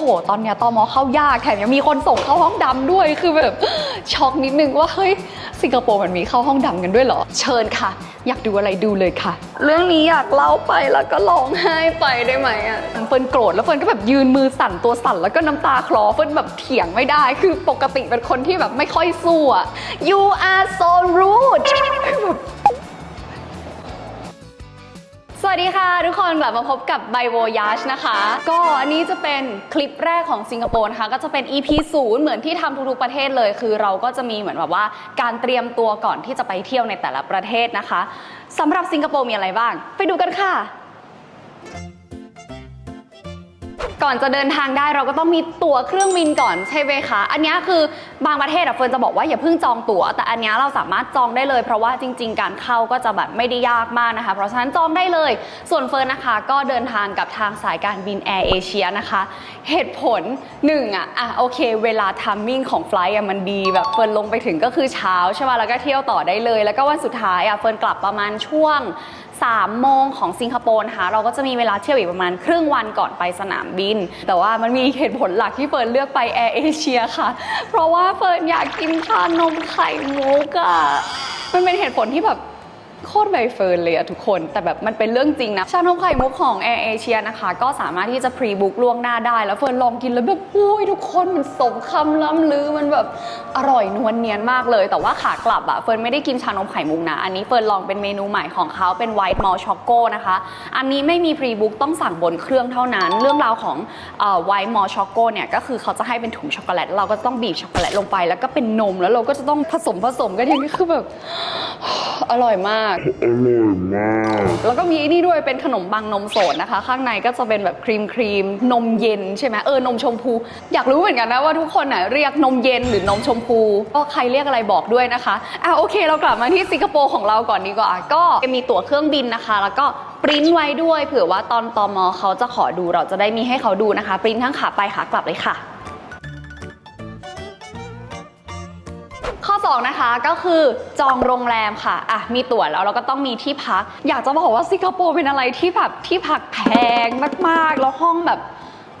โห ตอนเนี้ยตอมอเข้ายากแถมยังมีคนส่งเข้าห้องดำด้วยคือแบบช็อกนิดนึงว่าเฮ้ยสิงคโปร์มันมีเข้าห้องดำกันด้วยเหรอ เชิญค่ะ อยากดูอะไรดูเลยค่ะ เรื่องนี้อยากเล่าไปแล้วก็ร้องไห้ไปได้ไหมอะเฟิร์นโกรธแล้วเฟิร์นก็แบบยืนมือสั่นตัวสั่นแล้วก็น้ำตาคลอเฟิร์นแบบเถียงไม่ได้ คือปกติเป็นคนที่แบบไม่ค่อยสู้อะ you are so rude สวัสดีค่ะ ทุกคนกลับมาพบกับไบโวยาชนะคะ ก็อันนี้จะเป็นคลิปแรกของสิงคโปร์นะคะ ก็จะเป็น EP 0 เหมือนที่ทำทุกๆประเทศเลย คือเราก็จะมีเหมือนแบบว่าการเตรียมตัวก่อนที่จะไปเที่ยวในแต่ละประเทศนะคะสำหรับสิงคโปร์มีอะไรบ้าง ไปดูกันค่ะ ก่อนจะเดินทางได้เราก็ต้องมีตั๋วเครื่องบินก่อนใช่ไหมคะ อันนี้คือบางประเทศอะเฟิร์นจะบอกว่าอย่าเพิ่งจองตั๋ว แต่อันนี้เราสามารถจองได้เลย เพราะว่าจริง ๆ การเข้าก็จะแบบไม่ได้ยากมากนะคะ เพราะฉะนั้นจองได้เลย ส่วนเฟิร์นนะคะ ก็เดินทางกับทางสายการบินแอร์เอเชียนะคะ เหตุผลหนึ่งอะอะโอเค เวลาทัมมิ่งของไฟล์อะมันดีแบบเฟิร์นลงไปถึงก็คือเช้าใช่ป่ะแล้วก็เที่ยวต่อได้เลย แล้วก็วันสุดท้ายอะเฟิร์นกลับประมาณช่วง 3 โมงของสิงคโปร์นะคะเราก็จะมีเวลาเที่ยวอีกประมาณครึ่งวันก่อนไปสนามบิน แต่ว่ามันมีเหตุผลหลักที่เฟิร์นเลือกไปแอร์เอเชียค่ะ เพราะว่าเฟิร์นอยากกินชานมไข่มุกอะมันเป็นเหตุผลที่แบบ โคตรใบเฟิร์นเลยอะทุกคน แต่แบบมันเป็นเรื่องจริงนะ ชานมไข่มุกของแอร์เอเชียนะคะ ก็สามารถที่จะพรีบุ๊กล่วงหน้าได้ แล้วเฟิร์นลองกินแล้วแบบอุ้ยทุกคนมันสมคำล้ำลือมันแบบอร่อยนวลเนียนมากเลย แต่ว่าขากลับอะเฟิร์นไม่ได้กินชานมไข่มุกนะ อันนี้เฟิร์นลองเป็นเมนูใหม่ของเขาเป็นไวท์มอลช็อกโกนะคะ อันนี้ไม่มีพรีบุ๊กต้องสั่งบนเครื่องเท่านั้น เรื่องราวของไวท์มอลช็อกโกเนี่ยก็คือเขาจะให้เป็นถุงช็อกโกแลตเราก็ต้องบีบช็อกโกแลตลงไป แล้วก็เป็นนมแล้วเราก็จะต้องผสมผสมกันอย่างนี้คือแบบอร่อยมากอร่อยมากแล้วก็มีไอ้นี่ด้วยเป็นขนมปังนมสดนะคะ ข้างในก็จะเป็นแบบครีมครีมนมเย็นใช่ไหมเออนมชมพู อยากรู้เหมือนกันนะว่าทุกคนน่ะเรียกนมเย็นหรือนมชมพู ก็ใครเรียกอะไรบอกด้วยนะคะอะโอเค เรากลับมาที่สิงคโปร์ของเราก่อนดีกว่าก็มีตั๋วเครื่องบินนะคะ แล้วก็ปริ้นไว้ด้วยเผื่อว่าตอนตอมเขาจะขอดูเราจะได้มีให้เขาดูนะคะ ปริ้นทั้งขาไปขากลับเลยค่ะ 2 นะคะก็คือจองโรงแรมค่ะอะมีตั๋วแล้วเราก็ต้องมีที่พัก อยากจะบอกว่าสิงคโปร์เป็นอะไรที่แบบที่พักแพงมากๆ แล้วห้องแบบ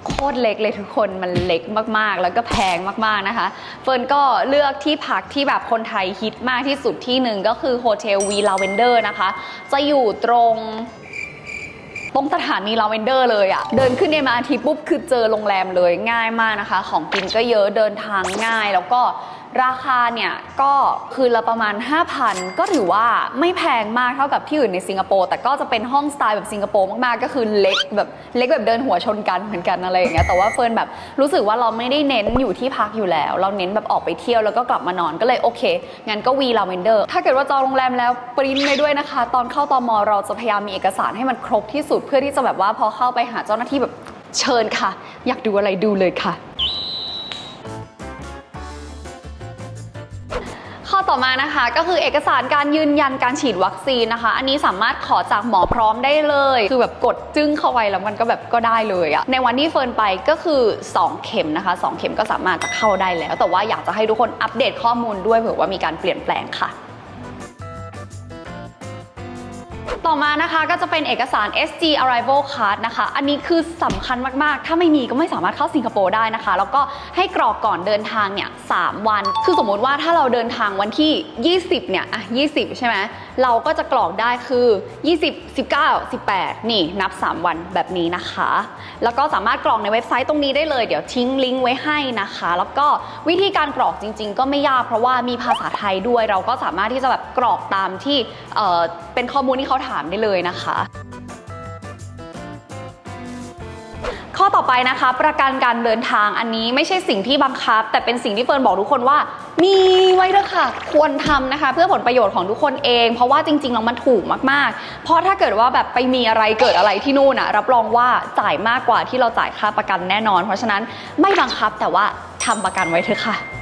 โคตรเล็กเลยทุกคนมันเล็กมากๆ แล้วก็แพงมากๆนะคะ เฟิร์นก็เลือกที่พักที่แบบคนไทยฮิตมากที่สุดที่หนึ่งก็คือโฮเทลวีลาเวนเดอร์นะคะ จะอยู่ตรง ตรงสถานีลาเวนเดอร์เลยอะเดินขึ้น MRT ปุ๊บคือเจอโรงแรมเลยง่ายมากนะคะ ของกินก็เยอะเดินทางง่ายแล้วก็ราคาเนี่ยก็คืนละประมาณ 5,000 ก็ถือว่าไม่แพงมากเท่ากับที่อื่นในสิงคโปร์แต่ก็จะเป็นห้องสไตล์แบบสิงคโปร์มากๆ ก็คือเล็กแบบเล็กแบบเดินหัวชนกันเหมือนกันอะไรอย่างเงี้ยแต่ว่าเฟิร์นแบบรู้สึกว่าเราไม่ได้เน้นอยู่ที่พักอยู่แล้ว เราเน้นแบบออกไปเที่ยวแล้วก็กลับมานอนก็เลยโอเคงั้นก็วีลาเวนเดอร์ถ้าเกิดว่าจองโรงแรมแล้วปริ้นไปด้วยนะคะ ตอนเข้าตอมอเราจะพยายามมีเอกสารให้มันครบที่สุดเพื่อที่จะแบบว่าพอเข้าไปหาเจ้าหน้าที่แบบเชิญค่ะ อยากดูอะไรดูเลยค่ะ ข้อต่อมานะคะก็คือเอกสารการยืนยันการฉีดวัคซีนนะคะ อันนี้สามารถขอจากหมอพร้อมได้เลย คือแบบกดจึ้งเข้าไปแล้วมันก็แบบก็ได้เลยอะในวันที่เฟิร์นไปก็คือ 2 เข็มนะคะ 2 เข็มก็สามารถจะเข้าได้แล้ว แต่ว่าอยากจะให้ทุกคนอัปเดตข้อมูลด้วยเผื่อว่ามีการเปลี่ยนแปลงค่ะ ต่อมานะคะก็จะเป็นเอกสาร SG Arrival Card นะคะ อันนี้คือสำคัญมาก ๆ ถ้าไม่มีก็ไม่สามารถเข้าสิงคโปร์ได้นะคะ แล้วก็ให้กรอกก่อนเดินทางเนี่ย3วัน คือสมมุติว่าถ้าเราเดินทางวันที่ 20 เนี่ย อะ 20 ใช่ไหม เราก็จะกรอกได้คือ 20 19 18 นี่นับ 3 วันแบบนี้นะคะ แล้วก็สามารถกรอกในเว็บไซต์ตรงนี้ได้เลย เดี๋ยวทิ้งลิงก์ไว้ให้นะคะ แล้วก็วิธีการกรอกจริง ๆ ก็ไม่ยากเพราะว่ามีภาษาไทยด้วย เราก็สามารถที่จะแบบกรอกตามที่ เป็นข้อมูลที่เขาถามได้เลยนะคะ ข้อต่อไปนะคะ ประกันการเดินทางอันนี้ไม่ใช่สิ่งที่บังคับ แต่เป็นสิ่งที่เฟิร์นบอกทุกคนว่า มีไว้เถอะค่ะ ควรทำนะคะ เพื่อผลประโยชน์ของทุกคนเอง เพราะว่าจริงๆแล้วมันถูกมากๆ เพราะถ้าเกิดว่าแบบไปมีอะไรเกิดอะไรที่นู่นอะรับรองว่าจ่ายมากกว่าที่เราจ่ายค่าประกันแน่นอน เพราะฉะนั้นไม่บังคับแต่ว่าทำประกันไว้เถอะค่ะ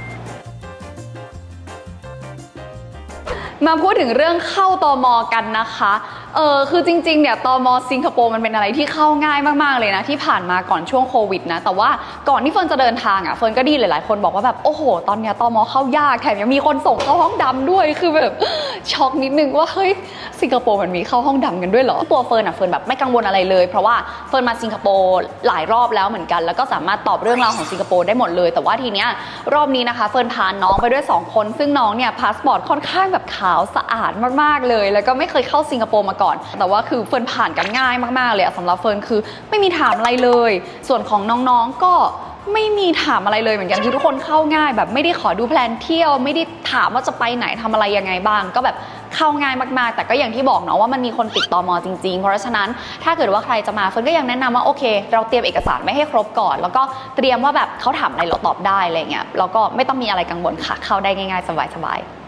มาพูดถึงเรื่องเข้าตอมอกันนะคะ เออคือจริงๆเนี่ยตอมสิงคโปร์มันเป็นอะไรที่เข้าง่ายมากๆเลยนะที่ผ่านมาก่อนช่วงโควิดนะแต่ว่าก่อนที่เฟิร์นจะเดินทางอะเฟิร์นก็ดีหลายๆคนบอกว่าแบบโอ้โห ตอนเนี้ยตอมเข้ายากแถมยังมีคนส่งเข้าห้องดำด้วยคือแบบช็อกนิดนึงว่าเฮ้ยสิงคโปร์มันมีเข้าห้องดำกันด้วยเหรอตัวเฟิร์นอะเฟิร์นแบบไม่กังวลอะไรเลย เพราะว่าเฟิร์นมาสิงคโปร์หลายรอบแล้วเหมือนกัน แล้วก็สามารถตอบเรื่องราวของสิงคโปร์ได้หมดเลย แต่ว่าทีเนี้ยรอบนี้นะคะเฟิร์นพาน้องไปด้วยสองคน ซึ่งน้องเนี่ยพาสปอร์ตค่อนข้างแบบขาวสะอาดมากๆเลย แล้วก็ไม่เคยเข้าสิงคโปร์มาก่อน แต่ว่าคือเฟิร์นผ่านกันง่ายมากๆเลยอะสำหรับเฟิร์นคือไม่มีถามอะไรเลย ส่วนของน้องๆก็ไม่มีถามอะไรเลยเหมือนกันคือทุกคนเข้าง่ายแบบไม่ได้ขอดูแพลนเที่ยว ไม่ได้ถามว่าจะไปไหนทำอะไรยังไงบ้าง ก็แบบเข้าง่ายมากๆ แต่ก็อย่างที่บอกเนาะว่ามันมีคนติดตอมอจริงๆ เพราะฉะนั้นถ้าเกิดว่าใครจะมาเฟิร์นก็ยังแนะนำว่าโอเค เราเตรียมเอกสารไว้ให้ครบก่อน แล้วก็เตรียมว่าแบบเขาถามอะไรเราตอบได้อะไรเงี้ยแล้วก็ไม่ต้องมีอะไรกังวลค่ะเข้าได้ง่ายๆสบายๆ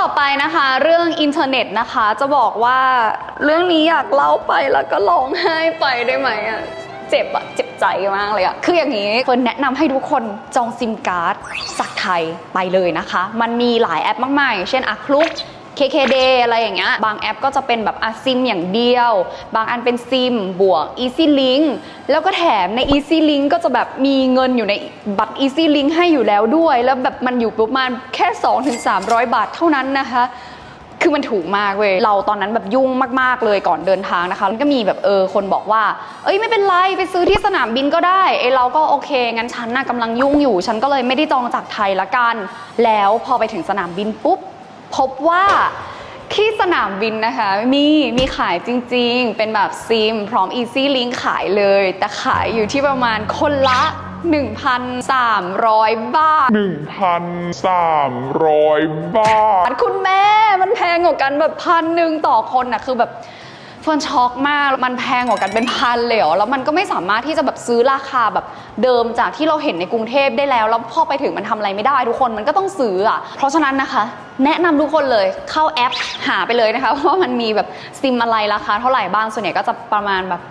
ต่อไปนะคะ เรื่องอินเทอร์เน็ตนะคะจะบอกว่าเรื่องนี้อยากเล่าไปแล้วก็ร้องไห้ไปได้ไหมอะเจ็บอะเจ็บใจมากเลยอะคืออย่างนี้เฟิร์นแนะนำให้ทุกคนจองซิมการ์ดจากไทยไปเลยนะคะ มันมีหลายแอปมากๆอย่างเช่นอะคลุก KKD อะไรอย่างเงี้ย บางแอปก็จะเป็นแบบอะซิมอย่างเดียว บางอันเป็นซิมบวก Easy Link แล้วก็แถมใน Easy Link ก็จะแบบมีเงินอยู่ในบัตร Easy Link ให้อยู่แล้วด้วย แล้วแบบมันอยู่ประมาณแค่ 2-300 บาทเท่านั้นนะคะคือมันถูกมากเว้ย เราตอนนั้นแบบยุ่งมากๆเลยก่อนเดินทางนะคะ มันก็มีแบบเออคนบอกว่า เอ้ยไม่เป็นไรไปซื้อที่สนามบินก็ได้ไอยเราก็โอเค งั้นฉันน่ะกำลังยุ่งอยู่ ฉันก็เลยไม่ได้จองจากไทยละกัน แล้วพอไปถึงสนามบินปุ๊บ พบว่าที่สนามบินนะคะมีมีขายจริงๆ เป็นแบบซิม พร้อม Easy Link ขายเลย แต่ขายอยู่ที่ประมาณคนละ 1,300 บาท 1,300 บาท คุณแม่มันแพงกว่ากันแบบพันหนึ่งต่อคนน่ะคือแบบ เฟิร์นช็อกมาก มันแพงกว่ากันเป็นพันเลยเหรอ แล้วมันก็ไม่สามารถที่จะแบบซื้อราคาแบบเดิมจากที่เราเห็นในกรุงเทพได้แล้ว แล้วพอไปถึงมันทำอะไรไม่ได้ทุกคน มันก็ต้องซื้ออะ เพราะฉะนั้นนะคะ แนะนำทุกคนเลยเข้าแอปหาไปเลยนะคะว่ามันมีแบบซิมอะไรราคาเท่าไหร่บ้าง ส่วนใหญ่ก็จะประมาณแบบ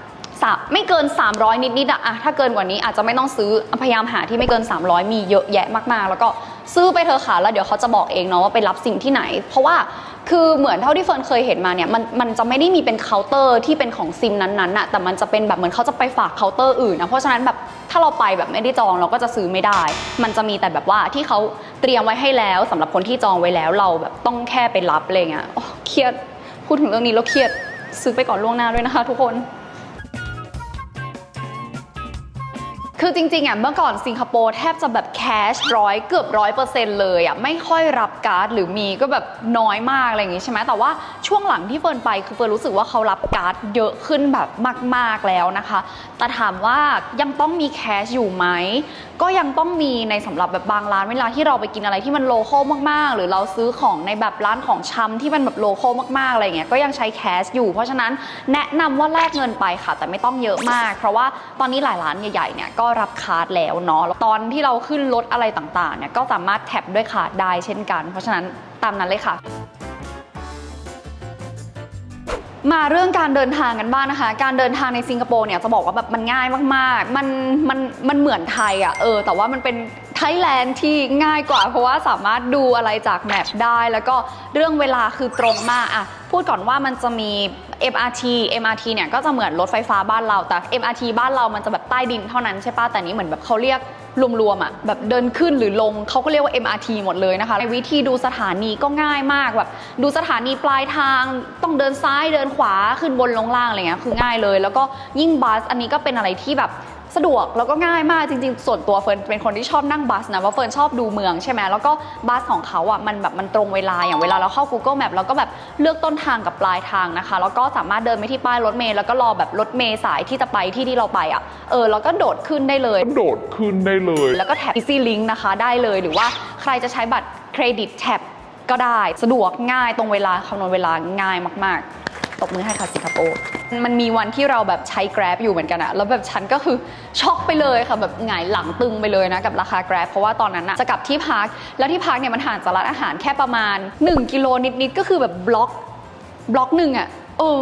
สามไม่เกิน 300 นิดๆอะอะถ้าเกินกว่านี้อาจจะไม่ต้องซื้อพยายามหาที่ไม่เกิน 300 มีเยอะแยะมากๆ แล้วก็ซื้อไปเถอะค่ะแล้วเดี๋ยวเขาจะบอกเองเนาะว่าไปรับซิมที่ไหน เพราะว่า คือเหมือนเท่าที่เฟิร์นเคยเห็นมาเนี่ยมันมันจะไม่ได้มีเป็นเคาน์เตอร์ที่เป็นของซิมนั้นๆอะแต่มันจะเป็นแบบเหมือนเขาจะไปฝากเคาน์เตอร์อื่นนะเพราะฉะนั้นแบบถ้าเราไปแบบไม่ได้จองเราก็จะซื้อไม่ได้ มันจะมีแต่แบบว่าที่เขาเตรียมไว้ให้แล้วสำหรับคนที่จองไว้แล้วเราแบบต้องแค่ไปรับอะไรเงี้ยโอ้เครียดพูดถึงเรื่องนี้แล้วเครียดซื้อไปก่อนล่วงหน้าด้วยนะคะ ทุกคน คือจริงๆอะเมื่อก่อนสิงคโปร์แทบจะแบบแคชร้อยเกือบร้อยเปอร์เซ็นต์เลยอะไม่ค่อยรับการ์ดหรือมีก็แบบน้อยมากอะไรอย่างงี้ใช่ไหมแต่ว่า ช่วงหลังที่เฟิร์นไปคือเฟิร์นรู้สึกว่าเขารับการ์ดเยอะขึ้นแบบมาก ๆแล้วนะคะ แต่ถามว่ายังต้องมีแคชอยู่ไหม ก็ยังต้องมีในสำหรับแบบบางร้านเวลาที่เราไปกินอะไรที่มันโลคอลมากๆ หรือเราซื้อของในแบบร้านของชำที่มันแบบโลคอลมากๆอะไรเงี้ยก็ยังใช้แคชอยู่เพราะฉะนั้นแนะนำว่าแลกเงินไปค่ะ แต่ไม่ต้องเยอะมาก เพราะว่าตอนนี้หลายร้านใหญ่ๆเนี่ยก็รับคาร์ดแล้วเนาะตอนที่เราขึ้นรถอะไรต่างๆเนี่ยก็สามารถแท็บด้วยคาร์ดได้เช่นกัน เพราะฉะนั้นตามนั้นเลยค่ะ มาเรื่องการเดินทางกันบ้างนะคะ การเดินทางในสิงคโปร์เนี่ยจะบอกว่าแบบมันง่ายมากๆ มันมันมันเหมือนไทยอะเออ แต่ว่ามันเป็นไทยแลนด์ที่ง่ายกว่า เพราะว่าสามารถดูอะไรจากแมปได้ แล้วก็เรื่องเวลาคือตรงมากอะพูดก่อนว่ามันจะมี MRT MRT เนี่ยก็จะเหมือนรถไฟฟ้าบ้านเราแต่ MRT บ้านเรามันจะแบบใต้ดินเท่านั้นใช่ปะแต่นี้เหมือนแบบเขาเรียก รวมๆอะแบบเดินขึ้นหรือลงเขาก็เรียกว่า MRT หมดเลยนะคะในวิธีดูสถานีก็ง่ายมากแบบ ดูสถานีปลายทางต้องเดินซ้ายเดินขวาขึ้นบนลงล่างอะไรเงี้ยคือง่ายเลย แล้วก็ยิ่งบัสอันนี้ก็เป็นอะไรที่แบบ สะดวกแล้วก็ง่ายมากจริงๆ ส่วนตัวเฟิร์นเป็นคนที่ชอบนั่งบัสนะว่าเฟิร์นชอบดูเมืองใช่ไหมแล้วก็บัสของเขาอะมันแบบมันตรงเวลาอย่างเวลาเราเข้า Google Map เราก็แบบเลือกต้นทางกับปลายทางนะคะ แล้วก็สามารถเดินไปที่ป้ายรถเมล์แล้วก็รอแบบรถเมล์สายที่จะไปที่ที่เราไปอะเออแล้วก็โดดขึ้นได้เลย โดดขึ้นได้เลย แล้วก็แท็บ Easy Link นะคะได้เลยหรือว่าใครจะใช้บัตรเครดิตแท็บก็ได้สะดวกง่ายตรงเวลาคำนวณเวลาง่ายมาก ๆ ตบมือให้ค่ะสิงคโปร์มันมีวันที่เราแบบใช้ Grab อยู่เหมือนกันอะแล้วแบบฉันก็คือช็อกไปเลยค่ะแบบหงายหลังตึงไปเลยนะกับราคา Grab เพราะว่าตอนนั้นอะจะกลับที่พัก แล้วที่พักเนี่ยมันห่างจากร้านอาหารแค่ประมาณ 1 กิโลนิดๆก็คือแบบบล็อกบล็อกหนึ่งอะเออ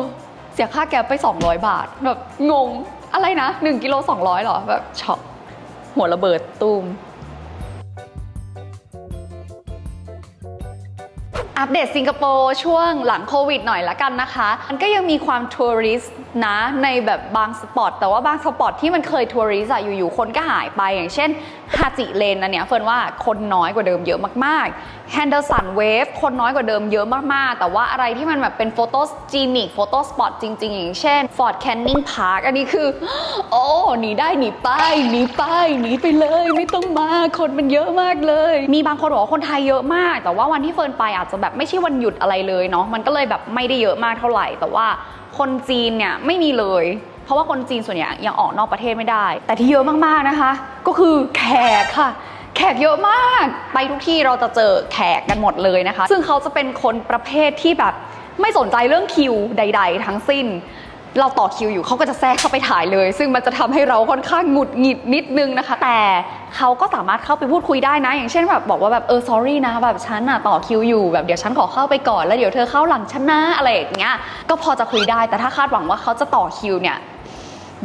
เสียค่าแก๊ปไป 200 บาทแบบงงอะไรนะ 1กิโล200หรอแบบช็อกหัวระเบิดตูม อัปเดตสิงคโปร์ช่วงหลังโควิดหน่อยละกันนะคะ มันก็ยังมีความทัวริสต์นะในแบบบางสปอต แต่ว่าบางสปอตที่มันเคยทัวริสต์อะอยู่ๆ คนก็หายไปอย่างเช่นฮาจิเลนอันเนี้ยเฟิร์นว่าคนน้อยกว่าเดิมเยอะมากๆแฮนเดอร์สันเวฟคนน้อยกว่าเดิมเยอะมาก ๆ แต่ว่าอะไรที่มันแบบเป็นโฟโต้จีนิกโฟโต้สปอตจริง ๆ อย่างเช่นฟอร์ดแคนนิงพาร์คอันนี้คือ โอ้หนีได้หนีไปหนีไปหนีไปเลยไม่ต้องมา คนมันเยอะมากเลย มีบางคนบอกว่าคนไทยเยอะมาก แต่ว่าวันที่เฟิร์นไปอาจจะแบบไม่ใช่วันหยุดอะไรเลยเนาะมันก็เลยแบบไม่ได้เยอะมากเท่าไหร่ แต่ว่าคนจีนเนี่ยไม่มีเลยเพราะว่าคนจีนส่วนใหญ่ยังออกนอกประเทศไม่ได้ แต่ที่เยอะมากๆนะคะ ก็คือแขกค่ะ แขกเยอะมาก ไปทุกที่เราจะเจอแขกกันหมดเลยนะคะ ซึ่งเขาจะเป็นคนประเภทที่แบบไม่สนใจเรื่องคิวใด ๆ ทั้งสิ้น เราต่อคิวอยู่เขาก็จะแทรกเข้าไปถ่ายเลย ซึ่งมันจะทำให้เราค่อนข้างหงุดหงิดนิดนึงนะคะ แต่เขาก็สามารถเข้าไปพูดคุยได้นะ อย่างเช่นแบบบอกว่าแบบเออ sorry นะแบบฉันอะต่อคิวอยู่แบบเดี๋ยวฉันขอเข้าไปก่อนแล้วเดี๋ยวเธอเข้าหลังฉันนะอะไรอย่างเงี้ยก็พอจะคุยได้แต่ถ้าคาดหวังว่าเขาจะต่อคิวเนี่ย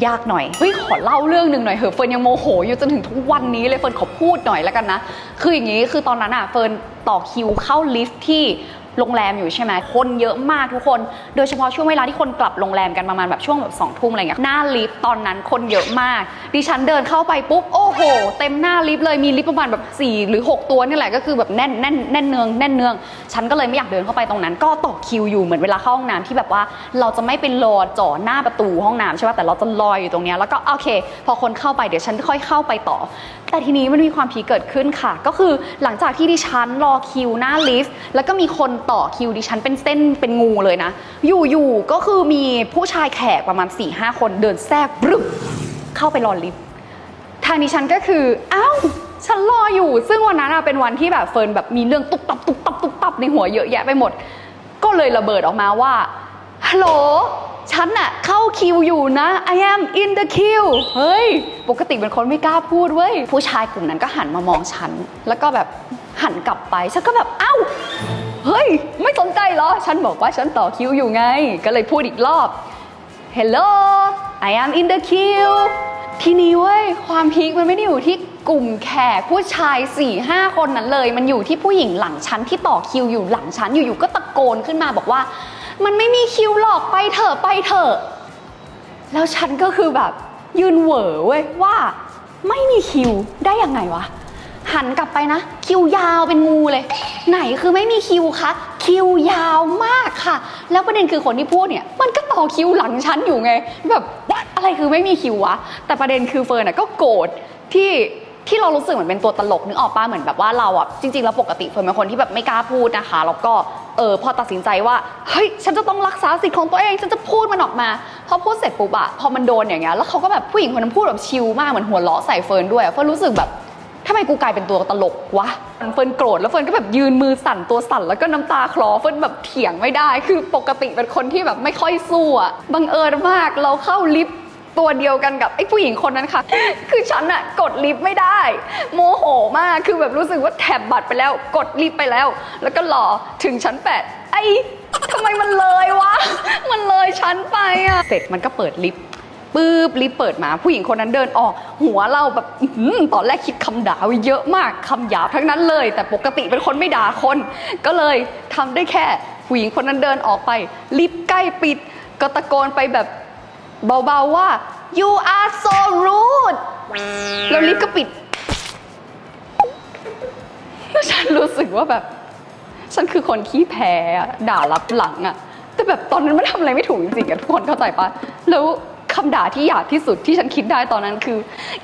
ยากหน่อยเฮ้ยขอเล่าเรื่องหนึ่งหน่อยเหอะเฟิร์นยังโมโหอยู่จนถึงทุกวันนี้เลยเฟิร์นขอพูดหน่อยแล้วกันนะ คืออย่างนี้คือตอนนั้นอะเฟิร์นต่อคิวเข้าลิฟท์ที่ โรงแรมอยู่ใช่ไหมคนเยอะมากทุกคน โดยเฉพาะช่วงเวลาที่คนกลับโรงแรมกันประมาณแบบช่วงแบบสองทุ่มอะไรเงี้ยหน้าลิฟต์ตอนนั้นคนเยอะมาก ดิฉันเดินเข้าไปปุ๊บโอ้โห เต็มหน้าลิฟต์เลยมีลิฟต์ประมาณแบบ 4 หรือ 6 ตัวนี่แหละก็คือแบบแน่นแน่นแน่นเนืองแน่นเนือง ฉันก็เลยไม่อยากเดินเข้าไปตรงนั้น ก็ต่อคิวอยู่เหมือนเวลาเข้าห้องน้ำที่แบบว่าเราจะไม่เป็นรอจ่อหน้าประตูห้องน้ำใช่ป่ะแต่เราจะลอยอยู่ตรงเนี้ยแล้วก็โอเค พอคนเข้าไปเดี๋ยวฉันค่อยเข้าไปต่อ แต่ทีนี้มันมีความพีเกิดขึ้นค่ะ ก็คือหลังจากที่ดิฉันรอคิวหน้าลิฟต์แล้วก็มีคนต่อคิวดิฉันเป็นเส้นเป็นงูเลยนะ อยู่ๆก็คือมีผู้ชายแขกประมาณ4ี่ห้าคนเดินแทรกบรึบเข้าไปรอลิฟต์ทางดิฉันก็คืออ้าวฉันรออยู่ ซึ่งวันนั้นเป็นวันที่แบบเฟิร์นแบบมีเรื่องตุ๊บตับตุ๊บตับตุ๊บตับในหัวเยอะแยะไปหมด ก็เลยระเบิดออกมาว่าฮัลโหล ฉันอะเข้าคิวอยู่นะ I am in the queue เฮ้ย ปกติเป็นคนไม่กล้าพูดเว้ย ผู้ชายกลุ่มนั้นก็หันมามองฉัน แล้วก็แบบหันกลับไป ฉันก็แบบ เอ้า เฮ้ย ไม่สนใจเหรอ ฉันบอกว่าฉันต่อคิวอยู่ไง ก็เลยพูดอีกรอบ Hello I am in the queue ทีนี้เว้ย ความพีคมันไม่ได้อยู่ที่กลุ่มแขกผู้ชาย4ี่ห้าคนนั้นเลย มันอยู่ที่ผู้หญิงหลังชั้นที่ต่อคิวอยู่หลังชั้นอยู่ๆก็ตะโกนขึ้นมาบอกว่า มันไม่มีคิวหรอกไปเถอะไปเถอะ แล้วฉันก็คือแบบยืนเหวอเว้ยว่าไม่มีคิวได้ยังไงวะ หันกลับไปนะ คิวยาวเป็นงูเลย ไหนคือไม่มีคิวคะ คิวยาวมากค่ะ แล้วประเด็นคือคนที่พูดเนี่ย มันก็ต่อคิวหลังฉันอยู่ไง แบบอะไรคือไม่มีคิววะ แต่ประเด็นคือเฟิร์นก็โกรธที่ ที่เรารู้สึกเหมือนเป็นตัวตลกนึกออกป้าเหมือนแบบว่าเราอะจริงๆแล้วปกติเฟิร์นเป็นคนที่แบบไม่กล้าพูดนะคะแล้วก็เออพอตัดสินใจว่าเฮ้ยฉันจะต้องรักษาสิทธิ์ของตัวเองฉันจะพูดมันออกมาพอพูดเสร็จปุ๊บอะพอมันโดนอย่างเงี้ยแล้วเขาก็แบบผู้หญิงคนนั้นพูดแบบชิลมากเหมือนหัวเราะใส่เฟิร์นด้วยเฟิร์นรู้สึกแบบทำไมกูกลายเป็นตัวตลกวะเฟิร์นโกรธแล้วเฟิร์นก็แบบยืนมือสั่นตัวสั่นแล้วก็น้ำตาคลอเฟิร์นแบบเถียงไม่ได้ คือปกติเป็นคนที่แบบไม่ค่อยสู้อะบังเอิญมากเราเข้าลิฟต์ ตัวเดียวกันกับไอ้ผู้หญิงคนนั้นค่ะ คือฉันอะกดลิฟต์ไม่ได้ โมโหมาก คือแบบรู้สึกว่าแถบบัตรไปแล้ว กดลิฟต์ไปแล้ว แล้วก็รอถึงชั้นแปดไอ้ทำไมมันเลยวะ มันเลยชั้นไปอะเสร็จมันก็เปิดลิฟต์ปื๊บลิฟต์เปิดมาผู้หญิงคนนั้นเดินออก หัวเราแบบอื้อหือตอนแรกคิดคำด่าไว้เยอะมากคำหยาบทั้งนั้นเลย แต่ปกติเป็นคนไม่ด่าคน ก็เลยทำได้แค่ผู้หญิงคนนั้นเดินออกไปลิฟต์ใกล้ปิด ก็ตะโกนไปแบบ เบาๆว่า you are so rude แล้วลิฟต์ก็ปิด แล้วฉันรู้สึกว่าแบบ ฉันคือคนขี้แพ้อะด่ารับหลังอะแต่แบบตอนนั้นไม่ทำอะไรไม่ถูกจริงๆอะทุกคนเข้าใจปะแล้วคำด่าที่หยาบที่สุดที่ฉันคิดได้ตอนนั้นคือ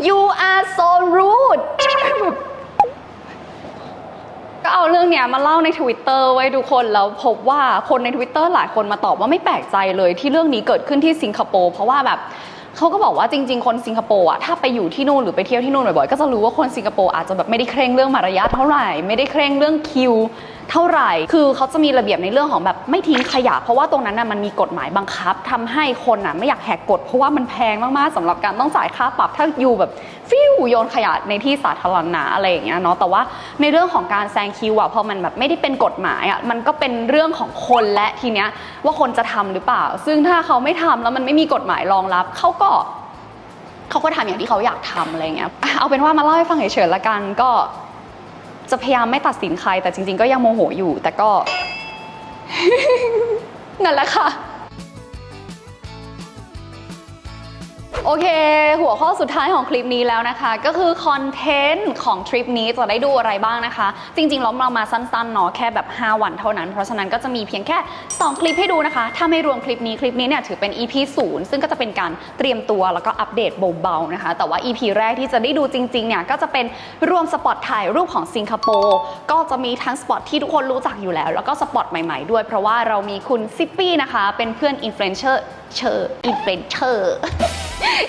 you are so rude แบบ ก็เอาเรื่องเนี้ยมาเล่าใน Twitter ไว้ทุกคนแล้วพบว่าคนใน Twitter หลายคนมาตอบว่าไม่แปลกใจเลยที่เรื่องนี้เกิดขึ้นที่สิงคโปร์เพราะว่าแบบเขาก็บอกว่าจริง ๆ คนสิงคโปร์อะถ้าไปอยู่ที่นู่นหรือไปเที่ยวที่นู่นบ่อยๆก็จะรู้ว่าคนสิงคโปร์อาจจะแบบไม่ได้เคร่งเรื่องมารยาทเท่าไหร่ไม่ได้เคร่งเรื่องคิว เท่าไหร่ คือเขาจะมีระเบียบในเรื่องของแบบไม่ทิ้งขยะ เพราะว่าตรงนั้นน่ะมันมีกฎหมายบังคับทำให้คนน่ะไม่อยากแหกกฎเพราะว่ามันแพงมากๆสำหรับการต้องจ่ายค่าปรับถ้าอยู่แบบฟิวโยนขยะในที่สาธารณะอะไรอย่างเงี้ยเนาะแต่ว่าในเรื่องของการแซงคิวอะพอมันแบบไม่ได้เป็นกฎหมายอะมันก็เป็นเรื่องของคนและทีเนี้ยว่าคนจะทำหรือเปล่า ซึ่งถ้าเขาไม่ทำแล้วมันไม่มีกฎหมายรองรับเขาก็เขาก็ทำอย่างที่เขาอยากทำอะไรเงี้ยเอาเป็นว่ามาเล่าให้ฟังเฉยๆละกันก็ จะพยายามไม่ตัดสินใคร แต่จริง ๆ ก็ยังโมโหอยู่ แต่ก็ นั่นแหละค่ะ โอเค หัวข้อสุดท้ายของคลิปนี้แล้วนะคะ ก็คือคอนเทนต์ของทริปนี้จะได้ดูอะไรบ้างนะคะ จริงๆเราเรามาสั้นๆเนาะแค่แบบ 5 วันเท่านั้น เพราะฉะนั้นก็จะมีเพียงแค่ 2 คลิปให้ดูนะคะ ถ้าไม่รวมคลิปนี้คลิปนี้เนี่ยถือเป็น EP 0ซึ่งก็จะเป็นการเตรียมตัวแล้วก็อัปเดตเบาๆนะคะ แต่ว่า EP แรกที่จะได้ดูจริงๆเนี่ยก็จะเป็นรวมสปอตถ่ายรูปของสิงคโปร์ก็จะมีทั้งสปอตที่ทุกคนรู้จักอยู่แล้ว แล้วก็สปอตใหม่ๆด้วย เพราะว่าเรามีคุณซิปปี้นะคะเป็นเพื่อนอินฟลูเอนเซอร์เชอร์อินฟลูเอนเซอร์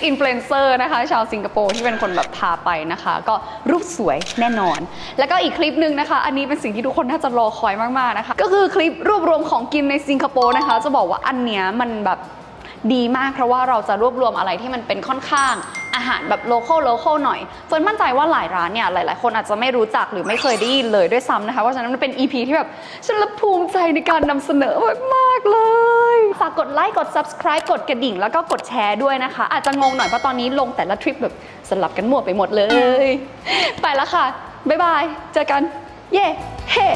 อินฟลูเอนเซอร์นะคะ ชาวสิงคโปร์ที่เป็นคนแบบพาไปนะคะ ก็รูปสวยแน่นอน แล้วก็อีกคลิปหนึ่งนะคะ อันนี้เป็นสิ่งที่ทุกคนน่าจะรอคอยมากๆนะคะ ก็คือคลิปรวบรวมของกินในสิงคโปร์นะคะ จะบอกว่าอันเนี้ยมันแบบดีมากเพราะว่าเราจะรวบรวมอะไรที่มันเป็นค่อนข้าง อาหารแบบโลคอลโลคอลหน่อยเฟิร์นมั่นใจว่าหลายร้านเนี่ยหลาย ๆ คนอาจจะไม่รู้จักหรือไม่เคยได้ยินเลยด้วยซ้ำนะคะเพราะฉะนั้นมันเป็น EP ที่แบบฉันละภูมิใจในการนำเสนอมากๆเลยฝากกดไลค์กด subscribe กดกระดิ่ง แล้วก็กดแชร์ด้วยนะคะ อาจจะงงหน่อยเพราะตอนนี้ลงแต่ละทริปแบบสลับกันมั่วไปหมดเลย ไปแล้วค่ะบ๊ายบายเจอกัน เย่เฮ้